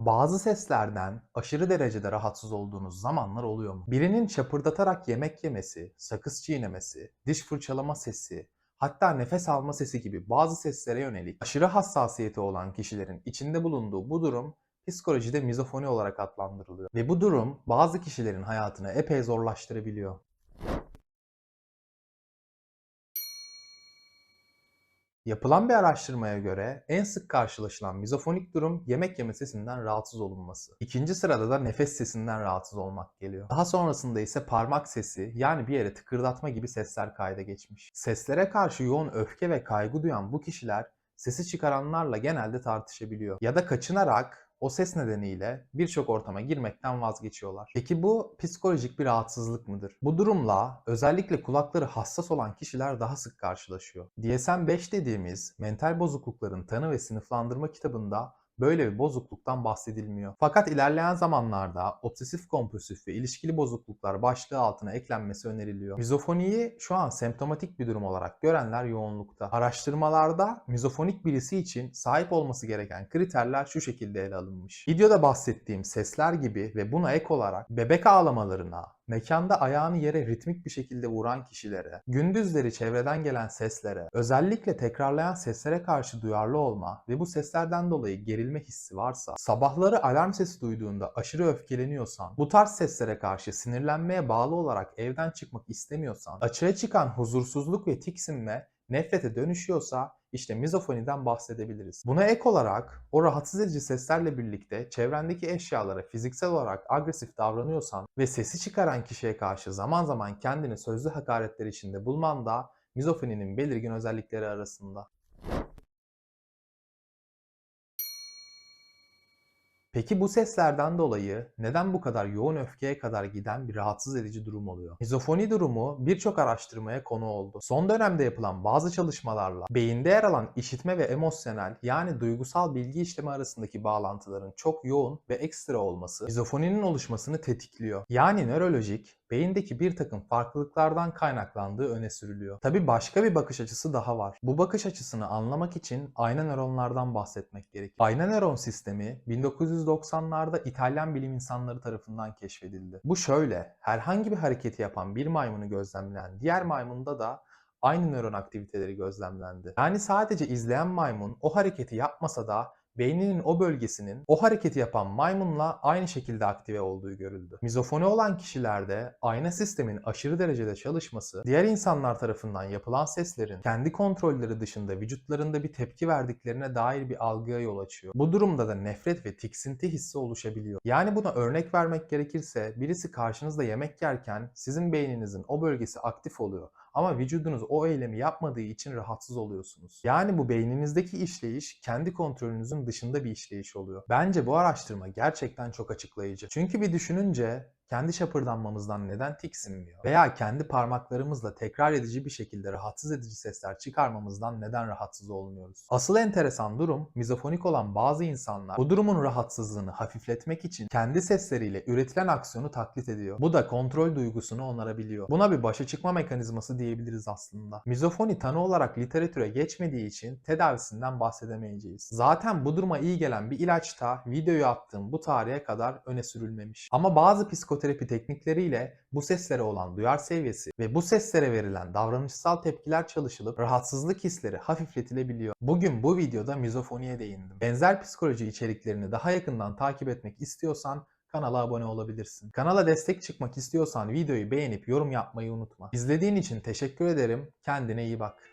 Bazı seslerden aşırı derecede rahatsız olduğunuz zamanlar oluyor mu? Birinin çapırdatarak yemek yemesi, sakız çiğnemesi, diş fırçalama sesi, hatta nefes alma sesi gibi bazı seslere yönelik aşırı hassasiyeti olan kişilerin içinde bulunduğu bu durum psikolojide mizofoni olarak adlandırılıyor. Ve bu durum bazı kişilerin hayatını epey zorlaştırabiliyor. Yapılan bir araştırmaya göre en sık karşılaşılan mizofonik durum yemek yeme sesinden rahatsız olunması. İkinci sırada da nefes sesinden rahatsız olmak geliyor. Daha sonrasında ise parmak sesi yani bir yere tıkırdatma gibi sesler kayda geçmiş. Seslere karşı yoğun öfke ve kaygı duyan bu kişiler sesi çıkaranlarla genelde tartışabiliyor. Ya da kaçınarak o ses nedeniyle birçok ortama girmekten vazgeçiyorlar. Peki bu psikolojik bir rahatsızlık mıdır? Bu durumla özellikle kulakları hassas olan kişiler daha sık karşılaşıyor. DSM-5 dediğimiz mental bozuklukların tanı ve sınıflandırma kitabında böyle bir bozukluktan bahsedilmiyor. Fakat ilerleyen zamanlarda obsesif kompulsif ve ilişkili bozukluklar başlığı altına eklenmesi öneriliyor. Mizofoniyi şu an semptomatik bir durum olarak görenler yoğunlukta. Araştırmalarda mizofonik birisi için sahip olması gereken kriterler şu şekilde ele alınmış. Videoda bahsettiğim sesler gibi ve buna ek olarak bebek ağlamalarına, mekanda ayağını yere ritmik bir şekilde vuran kişilere, gündüzleri çevreden gelen seslere, özellikle tekrarlayan seslere karşı duyarlı olma ve bu seslerden dolayı gerilme hissi varsa, sabahları alarm sesi duyduğunda aşırı öfkeleniyorsan, bu tarz seslere karşı sinirlenmeye bağlı olarak evden çıkmak istemiyorsan, açığa çıkan huzursuzluk ve tiksinme nefrete dönüşüyorsa işte mizofoniden bahsedebiliriz. Buna ek olarak o rahatsız edici seslerle birlikte çevrendeki eşyalara fiziksel olarak agresif davranıyorsan ve sesi çıkaran kişiye karşı zaman zaman kendini sözlü hakaretler içinde bulman da mizofoninin belirgin özellikleri arasında. Peki bu seslerden dolayı neden bu kadar yoğun öfkeye kadar giden bir rahatsız edici durum oluyor? Mizofoni durumu birçok araştırmaya konu oldu. Son dönemde yapılan bazı çalışmalarla beyinde yer alan işitme ve emosyonel yani duygusal bilgi işlemi arasındaki bağlantıların çok yoğun ve ekstra olması mizofoninin oluşmasını tetikliyor. Yani nörolojik, beyindeki bir takım farklılıklardan kaynaklandığı öne sürülüyor. Tabi başka bir bakış açısı daha var. Bu bakış açısını anlamak için ayna nöronlardan bahsetmek gerekir. Ayna nöron sistemi 1990'larda İtalyan bilim insanları tarafından keşfedildi. Bu şöyle, herhangi bir hareketi yapan bir maymunu gözlemleyen diğer maymunda da aynı nöron aktiviteleri gözlemlendi. Yani sadece izleyen maymun o hareketi yapmasa da beyninin o bölgesinin o hareketi yapan maymunla aynı şekilde aktive olduğu görüldü. Mizofoni olan kişilerde ayna sistemin aşırı derecede çalışması, diğer insanlar tarafından yapılan seslerin kendi kontrolleri dışında vücutlarında bir tepki verdiklerine dair bir algıya yol açıyor. Bu durumda da nefret ve tiksinti hissi oluşabiliyor. Yani buna örnek vermek gerekirse birisi karşınızda yemek yerken sizin beyninizin o bölgesi aktif oluyor ama vücudunuz o eylemi yapmadığı için rahatsız oluyorsunuz. Yani bu beyninizdeki işleyiş kendi kontrolünüzün dışında bir işleyiş oluyor. Bence bu araştırma gerçekten çok açıklayıcı. Çünkü bir düşününce kendi şapırdanmamızdan neden tiksinmiyor? Veya kendi parmaklarımızla tekrar edici bir şekilde rahatsız edici sesler çıkarmamızdan neden rahatsız olmuyoruz? Asıl enteresan durum mizofonik olan bazı insanlar bu durumun rahatsızlığını hafifletmek için kendi sesleriyle üretilen aksiyonu taklit ediyor. Bu da kontrol duygusunu onarabiliyor. Buna bir başa çıkma mekanizması diyebiliriz aslında. Mizofoni tanı olarak literatüre geçmediği için tedavisinden bahsedemeyeceğiz. Zaten bu duruma iyi gelen bir ilaç da videoyu attığım bu tarihe kadar öne sürülmemiş. Ama bazı psikoterapi teknikleriyle bu seslere olan duyar seviyesi ve bu seslere verilen davranışsal tepkiler çalışılıp rahatsızlık hisleri hafifletilebiliyor. Bugün bu videoda mizofoniye değindim. Benzer psikoloji içeriklerini daha yakından takip etmek istiyorsan kanala abone olabilirsin. Kanala destek çıkmak istiyorsan videoyu beğenip yorum yapmayı unutma. İzlediğin için teşekkür ederim. Kendine iyi bak.